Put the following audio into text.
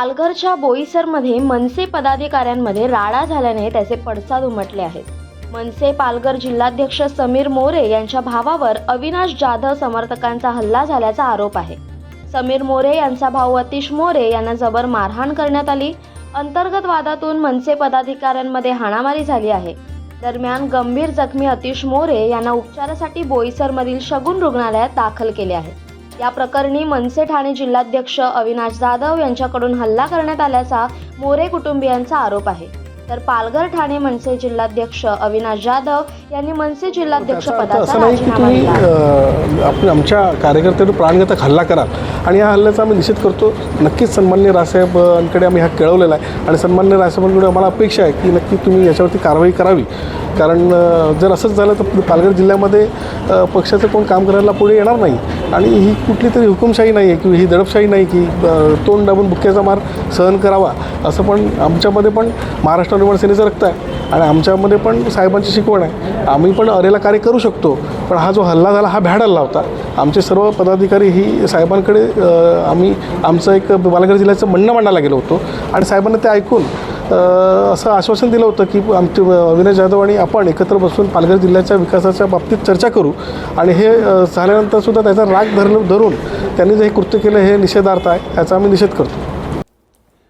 पालघरच्या बोईसरमध्ये मनसे पदाधिकाऱ्यांमध्ये राडा झाल्याने त्याचे पडसाद उमटले आहेत. मनसे पालघर जिल्हाध्यक्ष समीर मोरे यांच्या भावावर अविनाश जाधव समर्थकांचा हल्ला झाल्याचा आरोप आहे. समीर मोरे यांचा भाऊ अतिश मोरे यांना जबर मारहाण करण्यात आली. अंतर्गत वादातून मनसे पदाधिकाऱ्यांमध्ये हाणामारी झाली आहे. दरम्यान गंभीर जखमी अतिश मोरे यांना उपचारासाठी बोईसरमधील शगुन रुग्णालयात दाखल केले आहे. या प्रकरणी मनसे ठाणे जिल्हाध्यक्ष अविनाश जाधव यांच्याकडून हल्ला करण्यात आल्याचा मोरे कुटुंबियांचा आरोप आहे. तर पालघर ठाणे मनसे जिल्हाध्यक्ष अविनाश जाधव यांनी मनसे जिल्हाध्यक्ष पदाचा राजीनामा दिला. आमच्या कार्यकर्त्यावर प्राणघातक हल्ला कराल. आणि या हल्ल्याचा आम्ही निषेध करतो. नक्कीच सन्मान्य राजसाहेबांकडे आम्ही हा कळवलेला आहे. आणि सन्मान्य राजसाहेबांकडे आम्हाला अपेक्षा आहे की नक्की तुम्ही याच्यावरती कारवाई करावी. कारण जर असंच झालं तर पालघर जिल्ह्यामध्ये पक्षाचं कोण काम करायला पुढे येणार नाही. आणि ही कुठली तरी हुकुमशाही नाही आहे किंवा ही दडपशाही नाही की तोंड दाबून बुक्क्याचा मार सहन करावा. असं पण आमच्यामध्ये पण महाराष्ट्र निर्माण सेनेचं रक्त आहे. आणि आमच्यामध्ये पण साहेबांची शिकवण आहे. आम्ही पण अरेला कार्य करू शकतो पण हा जो हल्ला झाला हा भ्याड हल्ला होता आमचे सर्व पदाधिकारी ही साहेबांकडे आम्ही आमचं एक बालाघाट जिल्ह्याचं म्हणणं मांडायला गेलो होतो. आणि साहेबांना ते ऐकून असं आश्वासन दिलं होतं की आमचे अविनाश जाधव आणि आपण एकत्र बसून पालघर जिल्ह्याच्या विकासाच्या बाबतीत चर्चा करू. आणि हे झाल्यानंतरसुद्धा त्याचा राग धरलं धरून त्यांनी जे हे कृत्य केलं हे निषेधार्थ आहे याचा आम्ही निषेध करतो.